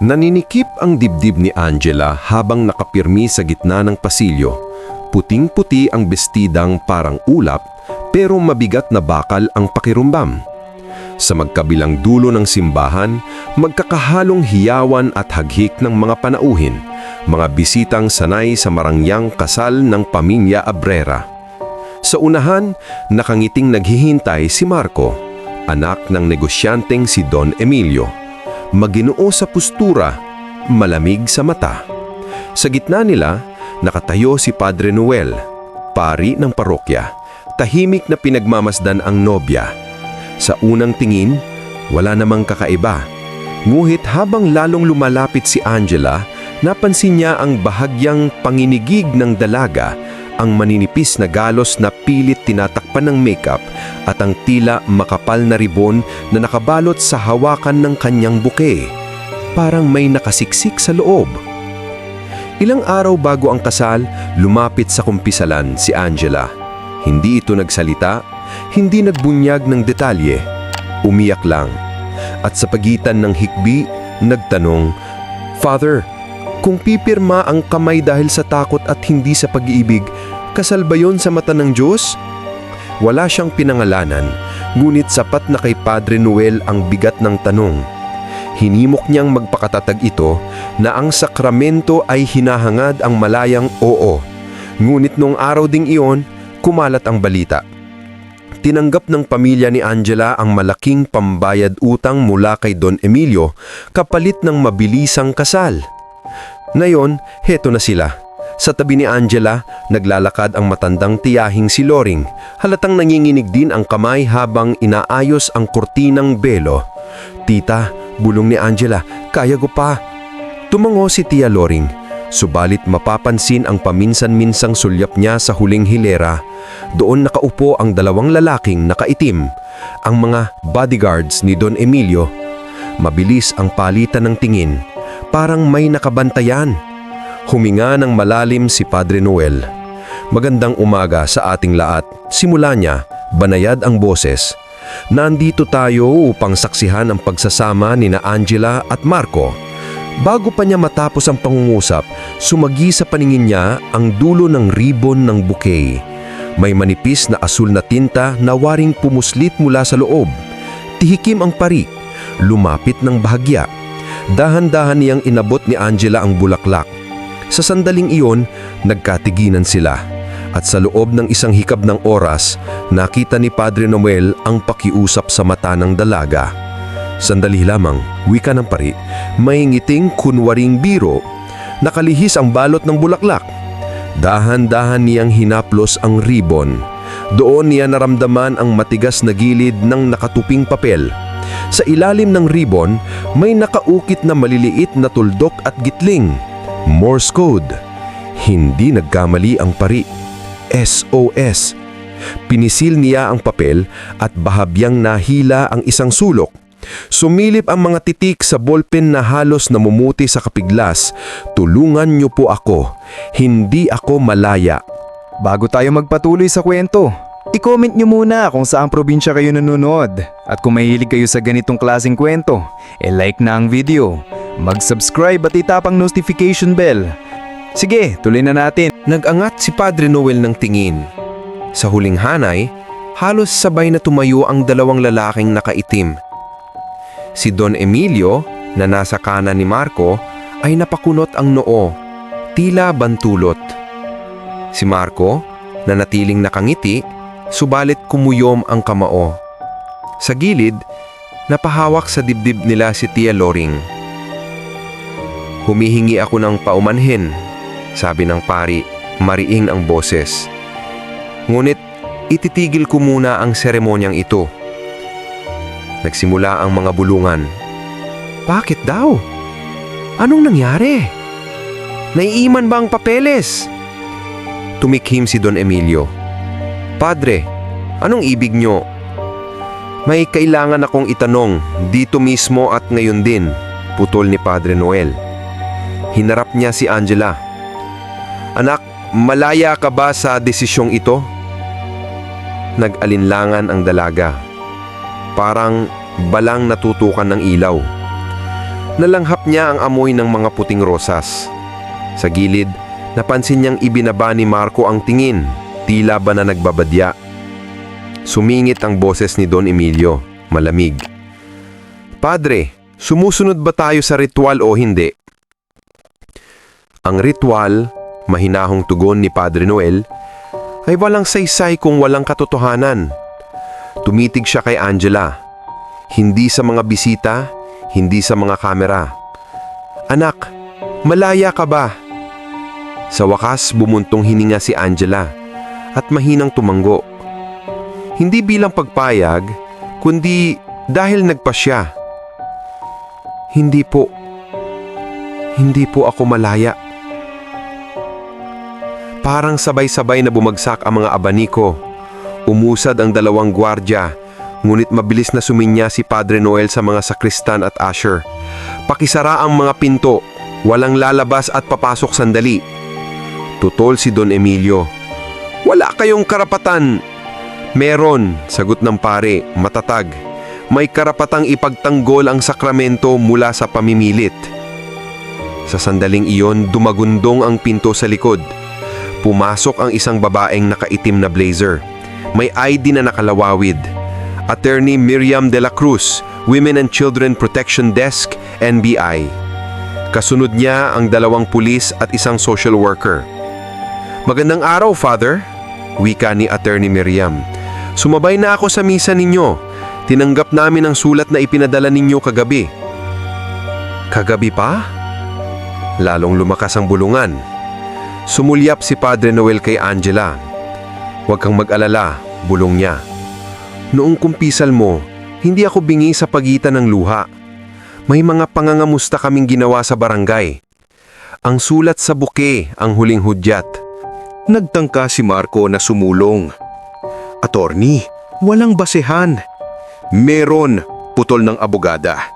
Naninikip ang dibdib ni Angela habang nakapirmi sa gitna ng pasilyo. Puting-puti ang bestidang parang ulap pero mabigat na bakal ang pakirumbam. Sa magkabilang dulo ng simbahan, magkakahalong hiyawan at haghik ng mga panauhin, mga bisitang sanay sa marangyang kasal ng pamilya Abrera. Sa unahan, nakangiting naghihintay si Marco, anak ng negosyanteng si Don Emilio. Maginoo sa postura, malamig sa mata. Sa gitna nila, nakatayo si Padre Noel, pari ng parokya. Tahimik na pinagmamasdan ang nobya. Sa unang tingin, wala namang kakaiba. Nguhit habang lalong lumalapit si Angela, napansin niya ang bahagyang panginigig ng dalaga, ang maninipis na galos na pilit tinatakpan ng makeup at ang tila makapal na ribon na nakabalot sa hawakan ng kanyang buke. Parang may nakasiksik sa loob. Ilang araw bago ang kasal, lumapit sa kumpisalan si Angela. Hindi ito nagsalita, hindi nagbunyag ng detalye. Umiyak lang. At sa pagitan ng hikbi, nagtanong, Father, kung pipirma ang kamay dahil sa takot at hindi sa pag-iibig, kasal ba yon sa mata ng Diyos? Wala siyang pinangalanan, ngunit sapat na kay Padre Noel ang bigat ng tanong. Hinimok niyang magpakatatag ito na ang sakramento ay hinahangad ang malayang oo. Ngunit noong araw ding iyon, kumalat ang balita. Tinanggap ng pamilya ni Angela ang malaking pambayad utang mula kay Don Emilio kapalit ng mabilisang kasal. Ngayon, heto na sila. Sa tabi ni Angela, naglalakad ang matandang tiyahing si Loring. Halatang nanginginig din ang kamay habang inaayos ang kurtinang belo. Tita, bulong ni Angela, kaya ko pa. Tumango si Tia Loring. Subalit mapapansin ang paminsan-minsang sulyap niya sa huling hilera. Doon nakaupo ang dalawang lalaking nakaitim, ang mga bodyguards ni Don Emilio. Mabilis ang palitan ng tingin, parang may nakabantayan. Huminga ng malalim si Padre Noel. Magandang umaga sa ating lahat. Simula niya, banayad ang boses. Nandito tayo upang saksihan ang pagsasama ni na Angela at Marco. Bago pa niya matapos ang pangungusap, sumagi sa paningin niya ang dulo ng ribbon ng bouquet. May manipis na asul na tinta na waring pumuslit mula sa loob. Tihikim ang parik, lumapit ng bahagya. Dahan-dahan niyang inabot ni Angela ang bulaklak. Sa sandaling iyon, nagkatiginan sila. At sa loob ng isang hikab ng oras, nakita ni Padre Noel ang pakiusap sa mata ng dalaga. Sandali lamang, wika ng pari, may ngiting kunwaring biro, nakalihis ang balot ng bulaklak. Dahan-dahan niyang hinaplos ang ribbon. Doon niya naramdaman ang matigas na gilid ng nakatuping papel. Sa ilalim ng ribbon, may nakaukit na maliliit na tuldok at gitling. Morse code. Hindi nagkamali ang pari. SOS. Pinisil niya ang papel at bahabyang nahila ang isang sulok. Sumilip ang mga titik sa ballpen na halos namumuti sa kapiglas. Tulungan niyo po ako. Hindi ako malaya. Bago tayo magpatuloy sa kwento, i-comment nyo muna kung saang probinsya kayo nanonood. At kung mahilig kayo sa ganitong klaseng kwento, e-like na ang video, mag-subscribe at itapang notification bell. Sige, tuloy na natin. Nag-angat si Padre Noel ng tingin. Sa huling hanay, halos sabay na tumayo ang dalawang lalaking nakaitim. Si Don Emilio, na nasa kanan ni Marco, ay napakunot ang noo, tila bantulot. Si Marco, na natiling nakangiti, subalit kumuyom ang kamao. Sa gilid, napahawak sa dibdib nila si Tia Loring. Humihingi ako ng paumanhin, sabi ng pari, mariing ang boses. Ngunit ititigil ko muna ang seremonyang ito. Nagsimula ang mga bulungan. Bakit daw? Anong nangyari? Naiiman ba ang papeles? Tumikhim si Don Emilio. Padre, anong ibig nyo? May kailangan akong itanong dito mismo at ngayon din, putol ni Padre Noel. Hinarap niya si Angela. Anak, malaya ka ba sa desisyong ito? Nag-alinlangan ang dalaga. Parang balang natutukan ng ilaw. Nalanghap niya ang amoy ng mga puting rosas. Sa gilid, napansin niyang ibinaba ni Marco ang tingin, tila ba na nagbabadya. Sumingit ang boses ni Don Emilio, malamig. Padre, sumusunod ba tayo sa ritual o hindi? Ang ritual, mahinahong tugon ni Padre Noel, ay walang saysay kung walang katotohanan. Tumitig siya kay Angela. Hindi sa mga bisita, hindi sa mga kamera. Anak, malaya ka ba? Sa wakas, bumuntong hininga si Angela at mahinang tumanggo. Hindi bilang pagpayag, kundi dahil nagpa siya. Hindi po. Hindi po ako malaya. Parang sabay-sabay na bumagsak ang mga abaniko. Umusad ang dalawang gwardya, ngunit mabilis na suminya si Padre Noel sa mga sakristan at usher. Pakisara ang mga pinto, walang lalabas at papasok sandali. Tutol si Don Emilio. Wala kayong karapatan. Meron, sagot ng pare, matatag. May karapatang ipagtanggol ang sakramento mula sa pamimilit. Sa sandaling iyon, dumagundong ang pinto sa likod. Pumasok ang isang babaeng nakaitim na blazer. May ID na nakalawawid. Attorney Miriam de la Cruz, Women and Children Protection Desk, NBI. Kasunod niya ang dalawang pulis at isang social worker. Magandang araw, Father. Wika ni Attorney Miriam. Sumabay na ako sa misa ninyo. Tinanggap namin ang sulat na ipinadala ninyo kagabi. Kagabi pa? Lalong lumakas ang bulungan. Sumulyap si Padre Noel kay Angela. Huwag kang mag-alala, bulong niya. Noong kumpisal mo, hindi ako bingi sa pagitan ng luha. May mga pangangamusta kaming ginawa sa barangay. Ang sulat sa buke ang huling hudyat. Nagtangka si Marco na sumulong. Attorney, walang basehan. Meron, putol ng abogada.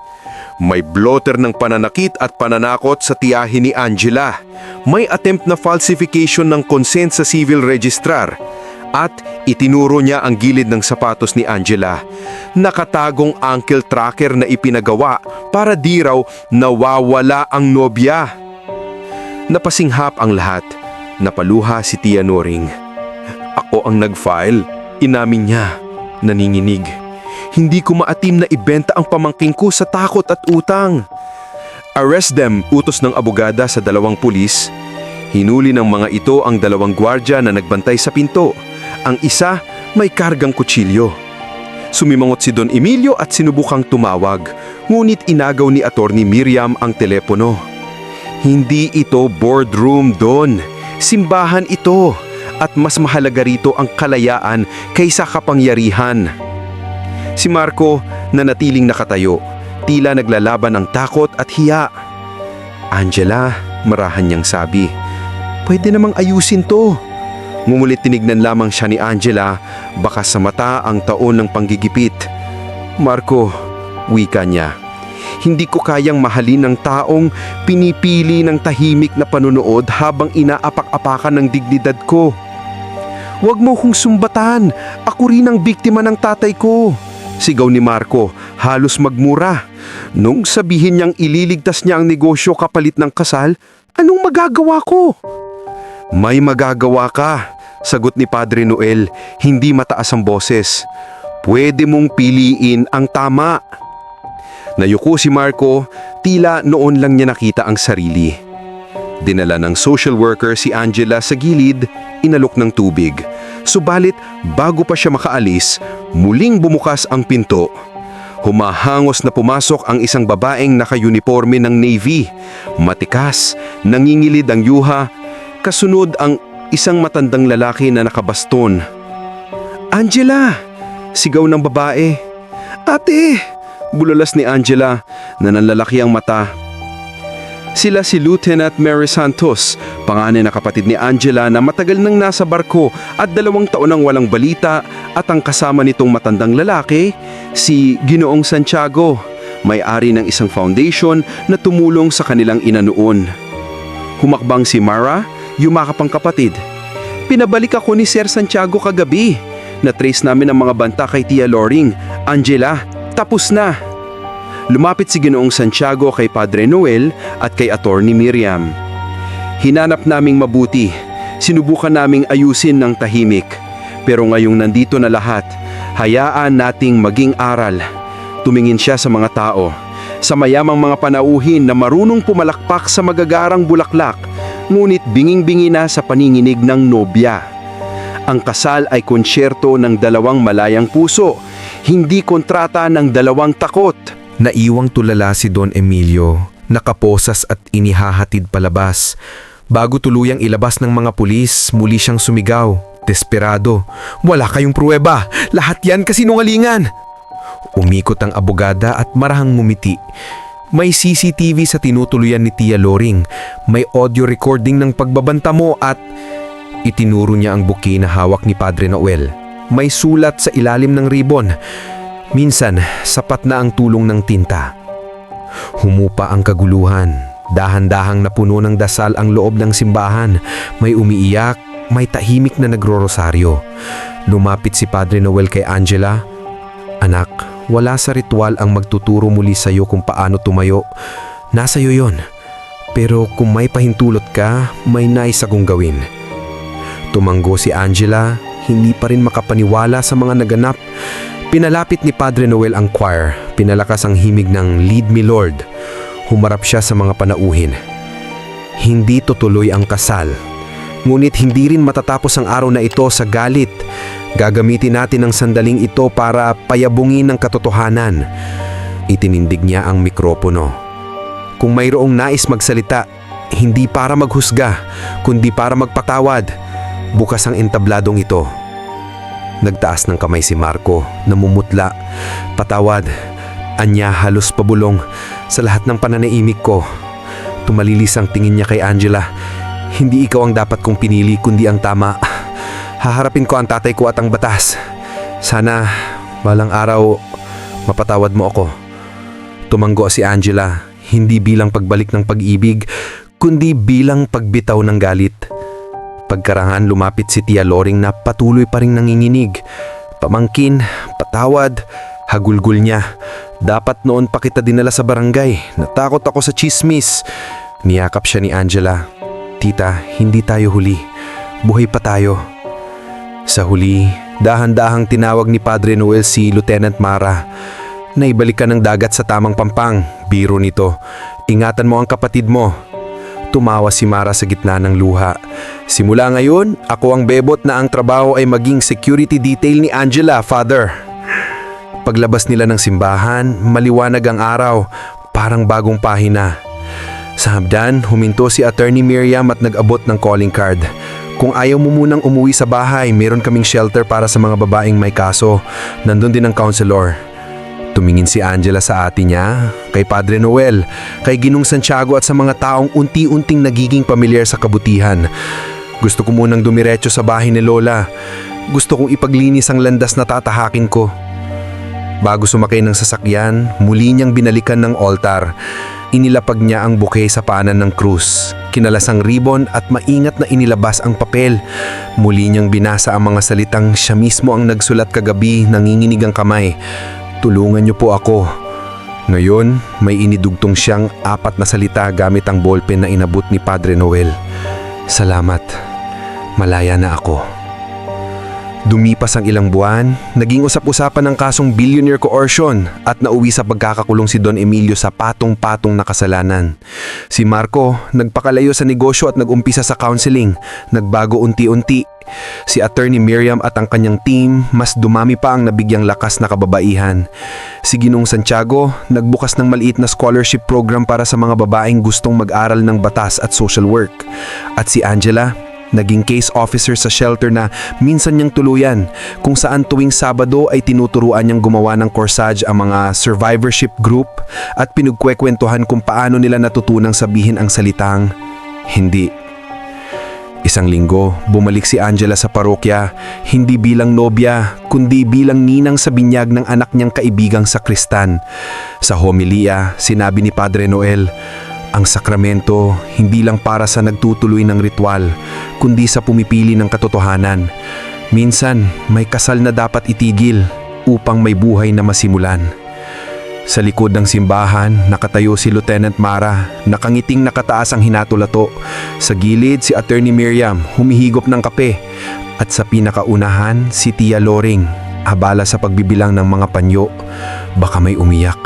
May blotter ng pananakit at pananakot sa tiyahin ni Angela. May attempt na falsification ng consent sa civil registrar. At itinuro niya ang gilid ng sapatos ni Angela. Nakatagong ankle tracker na ipinagawa para di raw nawawala ang nobya. Napasinghap ang lahat. Napaluha si Tia Noring. Ako ang nag-file. Inamin niya. Naninginig. Hindi ko maatim na ibenta ang pamangking ko sa takot at utang. Arrest them, utos ng abogada sa dalawang pulis. Hinuli ng mga ito ang dalawang gwardya na nagbantay sa pinto. Ang isa may kargang kutsilyo. Sumimangot si Don Emilio at sinubukang tumawag, ngunit inagaw ni Attorney Miriam ang telepono. Hindi ito boardroom, Don. Simbahan ito. At mas mahalaga rito ang kalayaan kaysa kapangyarihan. Si Marco na natiling nakatayo, tila naglalaban ng takot at hiya. Angela, marahan niyang sabi, pwede namang ayusin to. Ngungulit tinignan lamang siya ni Angela, baka sa mata ang taon ng panggigipit. Marco, wika niya, hindi ko kayang mahalin ng taong pinipili ng tahimik na panunood habang inaapak-apakan ng dignidad ko. Huwag mo kong sumbatan, ako rin ang biktima ng tatay ko. Sigaw ni Marco, halos magmura. Nung sabihin niyang ililigtas niya ang negosyo kapalit ng kasal, anong magagawa ko? May magagawa ka, sagot ni Padre Noel, hindi mataas ang boses. Pwede mong piliin ang tama. Nayuko si Marco, tila noon lang niya nakita ang sarili. Dinala ng social worker si Angela sa gilid, inalok ng tubig. Subalit bago pa siya makaalis, muling bumukas ang pinto. Humahangos na pumasok ang isang babaeng naka-uniforme ng Navy. Matikas, nangingilid ang yuha, kasunod ang isang matandang lalaki na nakabaston. Angela! Sigaw ng babae. Ate! Bulalas ni Angela na nanlalaki ang mata sila si Lieutenant Mary Santos, panganay na kapatid ni Angela na matagal nang nasa barko at dalawang taon nang walang balita at ang kasama nitong matandang lalaki, si Ginoong Santiago, may-ari ng isang foundation na tumulong sa kanilang ina noon. Humakbang si Mara, yumakap ang kapatid. Pinabalik ako ni Sir Santiago kagabi. Na-trace namin ang mga banta kay Tia Loring. Angela, tapos na. Lumapit si Ginoong Santiago kay Padre Noel at kay Attorney Miriam. Hinanap naming mabuti, sinubukan naming ayusin ng tahimik. Pero ngayong nandito na lahat, hayaan nating maging aral. Tumingin siya sa mga tao, sa mayamang mga panauhin na marunong pumalakpak sa magagarang bulaklak, ngunit binging-bingi na sa paninginig ng nobya. Ang kasal ay konsyerto ng dalawang malayang puso, hindi kontrata ng dalawang takot. Naiwang tulala si Don Emilio, nakaposas at inihahatid palabas. Bago tuluyang ilabas ng mga pulis, muli siyang sumigaw, desperado. Wala kayong pruweba, lahat yan kasinungalingan. Umikot ang abogada at marahang ngumiti. May CCTV sa tinutuluyan ni Tia Loring, may audio recording ng pagbabanta mo at itinuro niya ang buki na hawak ni Padre Noel. May sulat sa ilalim ng ribbon. Minsan, sapat na ang tulong ng tinta. Humupa ang kaguluhan. Dahan-dahang napuno ng dasal ang loob ng simbahan. May umiiyak, may tahimik na nagro-rosaryo. Lumapit si Padre Noel kay Angela. Anak, wala sa ritual ang magtuturo muli sa'yo kung paano tumayo. Nasa iyo yon. Pero kung may pahintulot ka, may nais akong gawin. Tumanggo si Angela, hindi pa rin makapaniwala sa mga naganap. Pinalapit ni Padre Noel ang choir, pinalakas ang himig ng Lead Me Lord. Humarap siya sa mga panauhin. Hindi tutuloy ang kasal. Ngunit hindi rin matatapos ang araw na ito sa galit. Gagamitin natin ang sandaling ito para payabungin ang katotohanan. Itinindig niya ang mikropono. Kung mayroong nais magsalita, hindi para maghusga, kundi para magpatawad, bukas ang entabladong ito. Nagtaas ng kamay si Marco, namumutla. Patawad, anya halos pabulong sa lahat ng pananaimik ko. Tumalilis ang tingin niya kay Angela. Hindi ikaw ang dapat kong pinili kundi ang tama. Haharapin ko ang tatay ko at ang batas. Sana balang araw mapatawad mo ako. Tumanggo si Angela, hindi bilang pagbalik ng pag-ibig, kundi bilang pagbitaw ng galit. Pagkarangan lumapit si Tia Loring na patuloy pa rin nanginginig. Pamangkin, patawad, hagulgul niya. Dapat noon pa kita dinala sa barangay. Natakot ako sa chismis. Niyakap siya ni Angela. Tita, hindi tayo huli. Buhay pa tayo. Sa huli, dahan-dahang tinawag ni Padre Noel si Lieutenant Mara. Naibalik ka ng dagat sa tamang pampang. Biro nito. Ingatan mo ang kapatid mo. Tumawa si Mara sa gitna ng luha. Simula ngayon, ako ang bebot na ang trabaho ay maging security detail ni Angela, Father. Paglabas nila ng simbahan, maliwanag ang araw, parang bagong pahina. Sa habdan, huminto si Attorney Miriam at nag-abot ng calling card. Kung ayaw mo munang umuwi sa bahay, meron kaming shelter para sa mga babaeng may kaso. Nandun din ang counselor. Tumingin si Angela sa ate niya, kay Padre Noel, kay Ginong Santiago at sa mga taong unti-unting nagiging pamilyar sa kabutihan. Gusto ko munang dumiretso sa bahay ni Lola. Gusto kong ipaglinis ang landas na tatahakin ko. Bago sumakay ng sasakyan, muli niyang binalikan ng altar. Inilapag niya ang bouquet sa paanan ng krus. Kinalas ang ribbon at maingat na inilabas ang papel. Muli niyang binasa ang mga salitang siya mismo ang nagsulat kagabi nanginginig ang kamay. Tulungan niyo po ako. Ngayon, may inidugtong siyang apat na salita gamit ang ballpen na inabot ni Padre Noel. Salamat. Malaya na ako. Dumipas ang ilang buwan, naging usap-usapan ng kasong billionaire coercion at nauwi sa pagkakakulong si Don Emilio sa patong-patong na kasalanan. Si Marco nagpakalayo sa negosyo at nagumpisa sa counseling, nagbago unti-unti. Si Attorney Miriam at ang kanyang team mas dumami pa ang nabigyang lakas na kababaihan. Si Ginong Santiago nagbukas ng maliit na scholarship program para sa mga babaeng gustong mag-aral ng batas at social work. At si Angela, naging case officer sa shelter na minsan niyang tuluyan kung saan tuwing Sabado ay tinuturuan niyang gumawa ng corsage ang mga survivorship group at pinagkwekwentuhan kung paano nila natutunang sabihin ang salitang hindi. Isang linggo, bumalik si Angela sa parokya, hindi bilang nobya, kundi bilang ninang sa binyag ng anak niyang kaibigang sakristan. Sa homilia, sinabi ni Padre Noel, ang sakramento hindi lang para sa nagtutuloy ng ritual, kundi sa pumipili ng katotohanan. Minsan, may kasal na dapat itigil upang may buhay na masimulan. Sa likod ng simbahan, nakatayo si Lieutenant Mara, nakangiting nakataas ang hinatulato. Sa gilid, si Attorney Miriam, humihigop ng kape. At sa pinakaunahan, si Tia Loring, abala sa pagbibilang ng mga panyo. Baka may umiyak.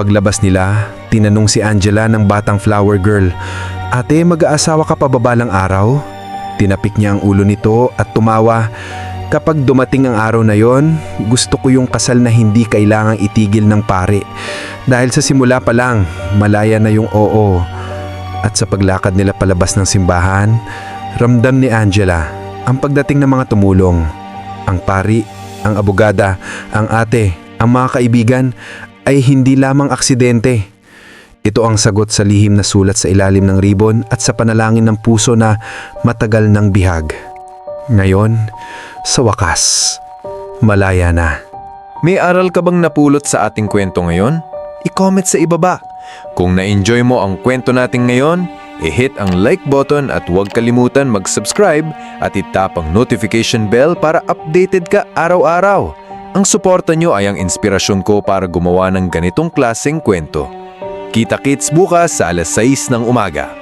Paglabas nila, tinanong si Angela ng batang flower girl, Ate, mag-aasawa ka pa ba araw? Tinapik niya ang ulo nito at tumawa. Kapag dumating ang araw na yon, gusto ko yung kasal na hindi kailangang itigil ng pare. Dahil sa simula pa lang, malaya na yung oo. At sa paglakad nila palabas ng simbahan, ramdam ni Angela ang pagdating ng mga tumulong. Ang pari, ang abogada, ang ate, ang mga kaibigan ay hindi lamang aksidente. Ito ang sagot sa lihim na sulat sa ilalim ng ribon at sa panalangin ng puso na matagal ng bihag. Ngayon, sa wakas, malaya na. May aral ka bang napulot sa ating kwento ngayon? I-comment sa ibaba. Kung na-enjoy mo ang kwento natin ngayon, i-hit ang like button at huwag kalimutan mag-subscribe at itap ang notification bell para updated ka araw-araw. Ang suporta nyo ay ang inspirasyon ko para gumawa ng ganitong klaseng kwento. Kita-kits bukas sa alas 6 ng umaga.